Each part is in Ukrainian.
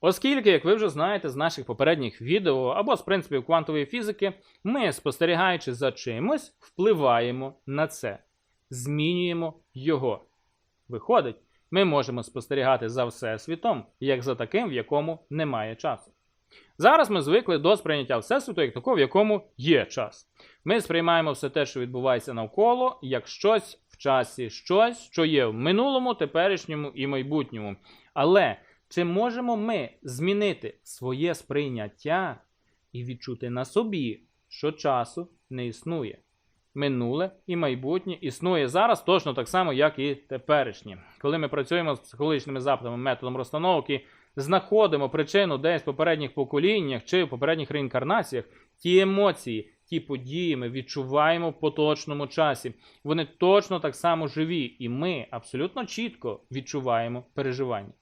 Оскільки, як ви вже знаєте з наших попередніх відео або з принципів квантової фізики, ми, спостерігаючи за чимось, впливаємо на це, змінюємо його. Виходить, ми можемо спостерігати за Всесвітом, як за таким, в якому немає часу. Зараз ми звикли до сприйняття Всесвіту як такого, в якому є час. Ми сприймаємо все те, що відбувається навколо, як щось в часі, щось, що є в минулому, теперішньому і майбутньому. Але чи можемо ми змінити своє сприйняття і відчути на собі, що часу не існує? Минуле і майбутнє існує зараз точно так само, як і теперішнє. Коли ми працюємо з психологічними запитами методом розстановки, знаходимо причину десь в попередніх поколіннях чи в попередніх реінкарнаціях, ті емоції, ті події ми відчуваємо в поточному часі. Вони точно так само живі, і ми абсолютно чітко відчуваємо переживання.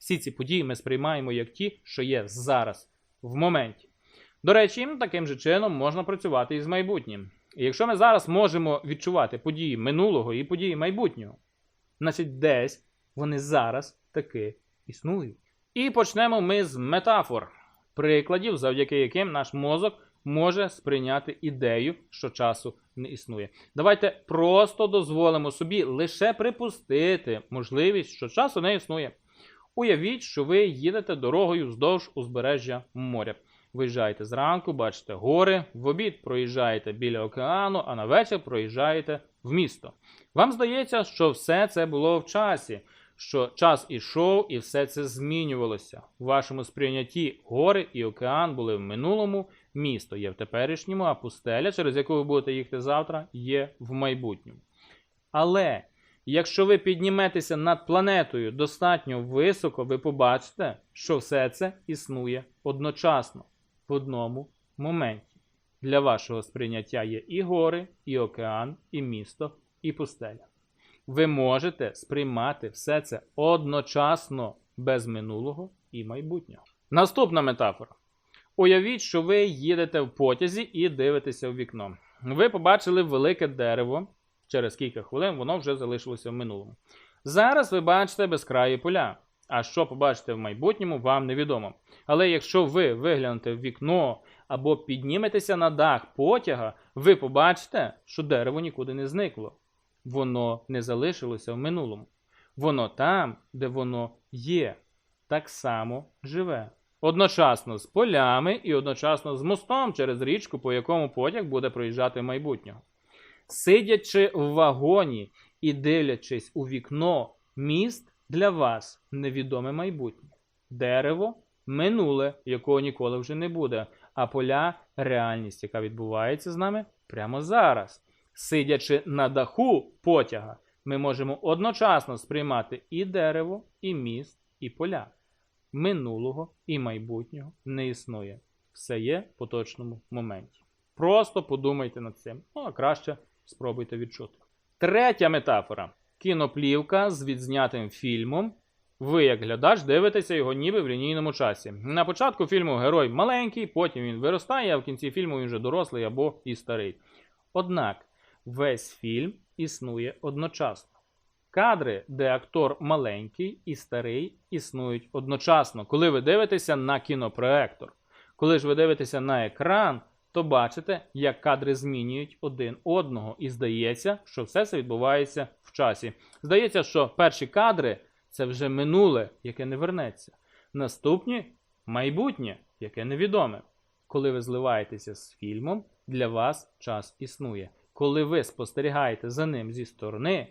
Всі ці події ми сприймаємо як ті, що є зараз, в моменті. До речі, таким же чином можна працювати і з майбутнім. І якщо ми зараз можемо відчувати події минулого і події майбутнього, значить десь вони зараз таки існують. І почнемо ми з метафор, прикладів, завдяки яким наш мозок може сприйняти ідею, що часу не існує. Давайте просто дозволимо собі лише припустити можливість, що часу не існує. Уявіть, що ви їдете дорогою вздовж узбережжя моря. Виїжджаєте зранку, бачите гори, в обід проїжджаєте біля океану, а на вечір проїжджаєте в місто. Вам здається, що все це було в часі, що час ішов і все це змінювалося. У вашому сприйнятті гори і океан були в минулому, місто є в теперішньому, а пустеля, через яку ви будете їхати завтра, є в майбутньому. Але якщо ви підніметеся над планетою достатньо високо, ви побачите, що все це існує одночасно в одному моменті. Для вашого сприйняття є і гори, і океан, і місто, і пустеля. Ви можете сприймати все це одночасно без минулого і майбутнього. Наступна метафора. Уявіть, що ви їдете в потязі і дивитеся в вікно. Ви побачили велике дерево. Через кілька хвилин воно вже залишилося в минулому. Зараз ви бачите безкраї поля. А що побачите в майбутньому, вам невідомо. Але якщо ви виглянете в вікно або підніметеся на дах потяга, ви побачите, що дерево нікуди не зникло. Воно не залишилося в минулому. Воно там, де воно є, так само живе. Одночасно з полями і одночасно з мостом через річку, по якому потяг буде проїжджати в майбутнього. Сидячи в вагоні і дивлячись у вікно, міст для вас невідоме майбутнє. Дерево минуле, якого ніколи вже не буде, а поля реальність, яка відбувається з нами прямо зараз. Сидячи на даху потяга, ми можемо одночасно сприймати і дерево, і міст, і поля. Минулого і майбутнього не існує. Все є в поточному моменті. Просто подумайте над цим, ну а краще спробуйте відчути. Третя метафора: кіноплівка з відзнятим фільмом. Ви, як глядач, дивитеся його ніби в лінійному часі. На початку фільму герой маленький, потім він виростає, а в кінці фільму він вже дорослий або і старий. Однак весь фільм існує одночасно. Кадри, де актор маленький і старий, існують одночасно. Коли ви дивитеся на кінопроектор. Коли ж ви дивитеся на екран, то бачите, як кадри змінюють один одного. І здається, що все це відбувається в часі. Здається, що перші кадри це вже минуле, яке не вернеться. Наступні майбутнє, яке невідоме. Коли ви зливаєтеся з фільмом, для вас час існує. Коли ви спостерігаєте за ним зі сторони,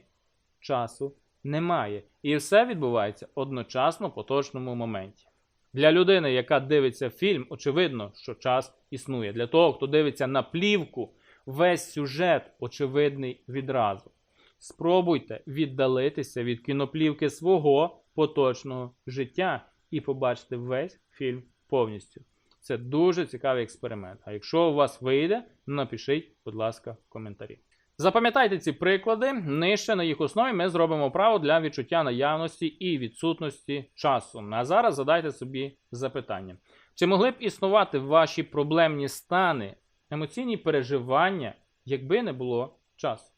часу немає. І все відбувається одночасно в поточному моменті. Для людини, яка дивиться фільм, очевидно, що час існує. Для того, хто дивиться на плівку, весь сюжет очевидний відразу. Спробуйте віддалитися від кіноплівки свого поточного життя і побачити весь фільм повністю. Це дуже цікавий експеримент. А якщо у вас вийде, напишіть, будь ласка, в коментарі. Запам'ятайте ці приклади. Нижче на їх основі ми зробимо вправу для відчуття наявності і відсутності часу. А зараз задайте собі запитання: чи могли б існувати ваші проблемні стани, емоційні переживання, якби не було часу?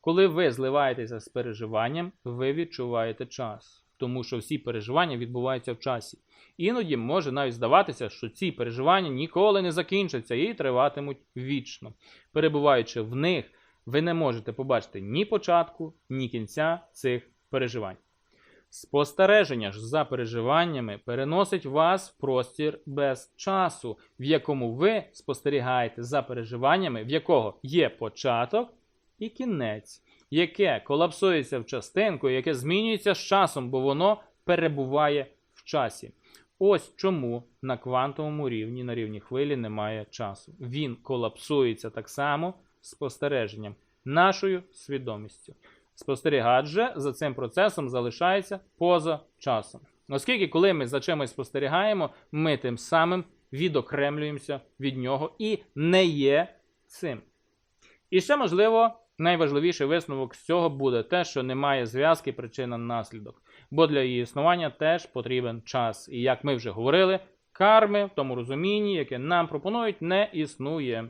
Коли ви зливаєтеся з переживанням, ви відчуваєте час. тому що всі переживання відбуваються в часі. Іноді може навіть здаватися, що ці переживання ніколи не закінчаться і триватимуть вічно. Перебуваючи в них, ви не можете побачити ні початку, ні кінця цих переживань. Спостереження ж за переживаннями переносить вас в простір без часу, в якому ви спостерігаєте за переживаннями, в якого є початок і кінець, яке колапсується в частинку, яке змінюється з часом, бо воно перебуває в часі. Ось чому на квантовому рівні, на рівні хвилі, немає часу. Він колапсується так само спостереженням, нашою свідомістю. Спостерігач за цим процесом залишається поза часом. Оскільки, коли ми за чимось спостерігаємо, ми тим самим відокремлюємося від нього і не є цим. І ще, можливо, найважливіший висновок з цього буде те, що немає зв'язки причина-наслідок, бо для її існування теж потрібен час. І як ми вже говорили, карми в тому розумінні, яке нам пропонують, не існує.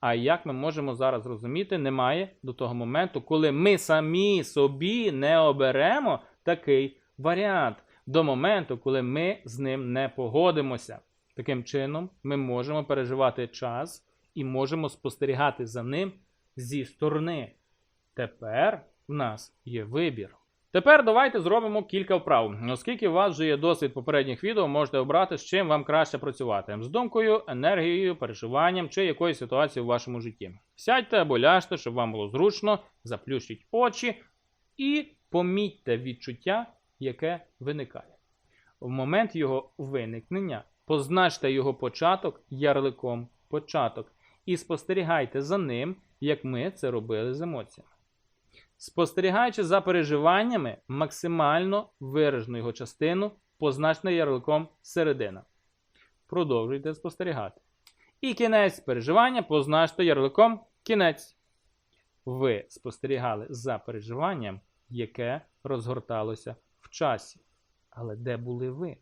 А як ми можемо зараз зрозуміти, немає до того моменту, коли ми самі собі не оберемо такий варіант, до моменту, коли ми з ним не погодимося. Таким чином, ми можемо переживати час і можемо спостерігати за ним зі сторони. Тепер в нас є вибір. Тепер давайте зробимо кілька вправ. Оскільки у вас вже є досвід попередніх відео, можете обрати, з чим вам краще працювати: з думкою, енергією, переживанням чи якоюсь ситуацією в вашому житті. Сядьте або ляжте, щоб вам було зручно, заплющіть очі і помітьте відчуття, яке виникає. В момент його виникнення позначте його початок ярликом початок і спостерігайте за ним, як ми це робили з емоціями. Спостерігаючи за переживаннями, максимально виражену його частину позначте ярликом середина. Продовжуйте спостерігати. І кінець переживання позначте ярликом кінець. Ви спостерігали за переживанням, яке розгорталося в часі. Але де були ви?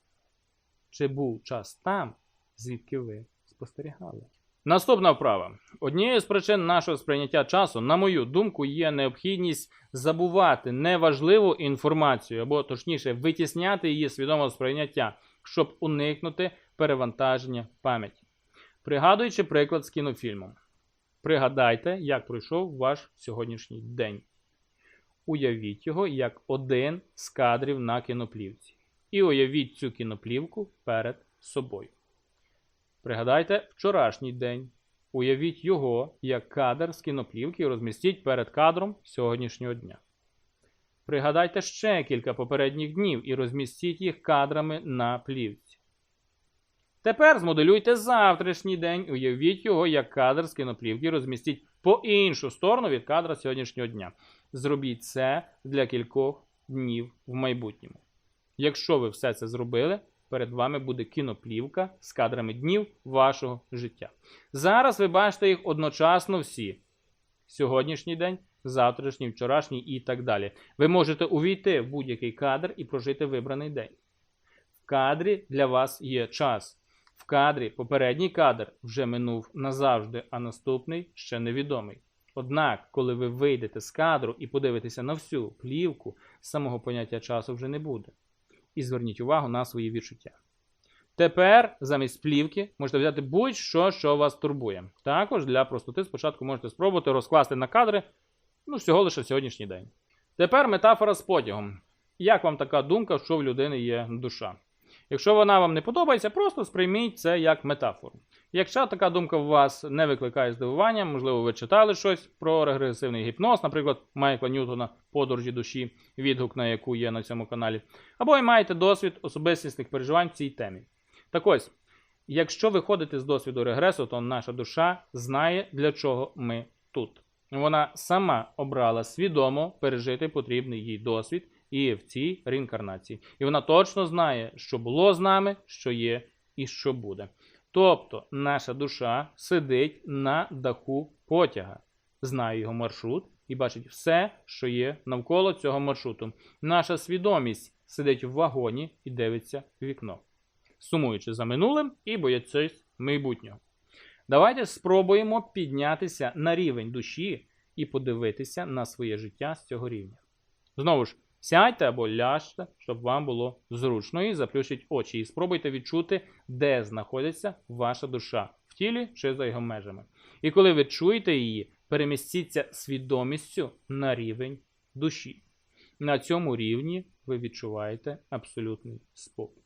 Чи був час там, звідки ви спостерігали? Наступна вправа. Однією з причин нашого сприйняття часу, на мою думку, є необхідність забувати неважливу інформацію, або точніше, витісняти її свідомого сприйняття, щоб уникнути перевантаження пам'яті. Пригадуючи приклад з кінофільмом. Пригадайте, як пройшов ваш сьогоднішній день. Уявіть його як один з кадрів на кіноплівці. І уявіть цю кіноплівку перед собою. Пригадайте вчорашній день. Уявіть його як кадр з кіноплівки і розмістіть перед кадром сьогоднішнього дня. Пригадайте ще кілька попередніх днів і розмістіть їх кадрами на плівці. Тепер змоделюйте завтрашній день, уявіть його як кадр з кіноплівки і розмістіть по іншу сторону від кадра сьогоднішнього дня. Зробіть це для кількох днів в майбутньому. Якщо ви все це зробили, перед вами буде кіноплівка з кадрами днів вашого життя. Зараз ви бачите їх одночасно всі. Сьогоднішній день, завтрашній, вчорашній і так далі. Ви можете увійти в будь-який кадр і прожити вибраний день. В кадрі для вас є час. В кадрі попередній кадр вже минув назавжди, а наступний ще невідомий. Однак, коли ви вийдете з кадру і подивитеся на всю плівку, самого поняття часу вже не буде і зверніть увагу на свої відчуття. Тепер замість плівки можете взяти будь-що, що вас турбує. Також для простоти спочатку можете спробувати розкласти на кадри ну, всього лише сьогоднішній день. Тепер метафора з потягом. Як вам така думка, що в людини є душа? Якщо вона вам не подобається, просто сприйміть це як метафору. Якщо така думка у вас не викликає здивування, можливо, ви читали щось про регресивний гіпноз, наприклад, Майкла Ньютона подорожі душі, відгук на яку є на цьому каналі, або й маєте досвід особистісних переживань в цій темі. Так ось, якщо ви ходите з досвіду регресу, то наша душа знає, для чого ми тут. Вона сама обрала свідомо пережити потрібний їй досвід і в цій реінкарнації. І вона точно знає, що було з нами, що є і що буде. Тобто наша душа сидить на даху потяга, знає його маршрут і бачить все, що є навколо цього маршруту. Наша свідомість сидить в вагоні і дивиться в вікно, сумуючи за минулим і боячись майбутнього. Давайте спробуємо піднятися на рівень душі і подивитися на своє життя з цього рівня. Знову ж, Сядьте або ляжте, щоб вам було зручно, і заплющіть очі. І спробуйте відчути, де знаходиться ваша душа в тілі чи за його межами. І коли ви чуєте її, перемістіться свідомістю на рівень душі. На цьому рівні ви відчуваєте абсолютний спокій.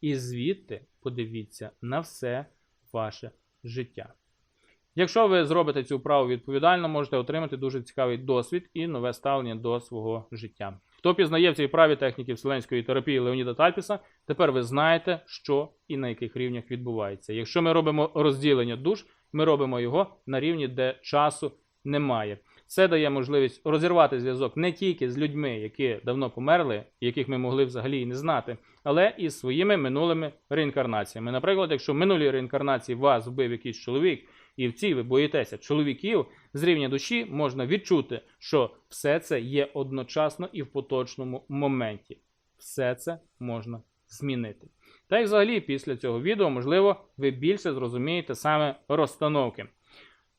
І звідти подивіться на все ваше життя. Якщо ви зробите цю вправу відповідально, можете отримати дуже цікавий досвід і нове ставлення до свого життя. Хто пізнає в цій вправі техніки вселенської терапії Леоніда Тальпіса, тепер ви знаєте, що і на яких рівнях відбувається. Якщо ми робимо розділення душ, ми робимо його на рівні, де часу немає. Це дає можливість розірвати зв'язок не тільки з людьми, які давно померли, яких ми могли взагалі не знати, але і з своїми минулими реінкарнаціями. Наприклад, якщо в минулій реінкарнації вас вбив якийсь чоловік, і в цій ви боїтеся чоловіків, з рівня душі можна відчути, що все це є одночасно і в поточному моменті. Все це можна змінити. Та й взагалі після цього відео, можливо, ви більше зрозумієте саме розстановки.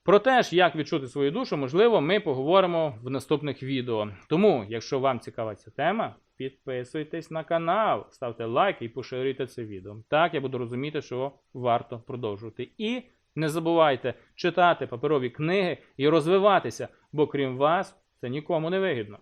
Про те ж, як відчути свою душу, можливо, ми поговоримо в наступних відео. Тому, якщо вам цікава ця тема, підписуйтесь на канал, ставте лайк і поширюйте це відео. Так я буду розуміти, що варто продовжувати. І не забувайте читати паперові книги і розвиватися, бо крім вас це нікому не вигідно.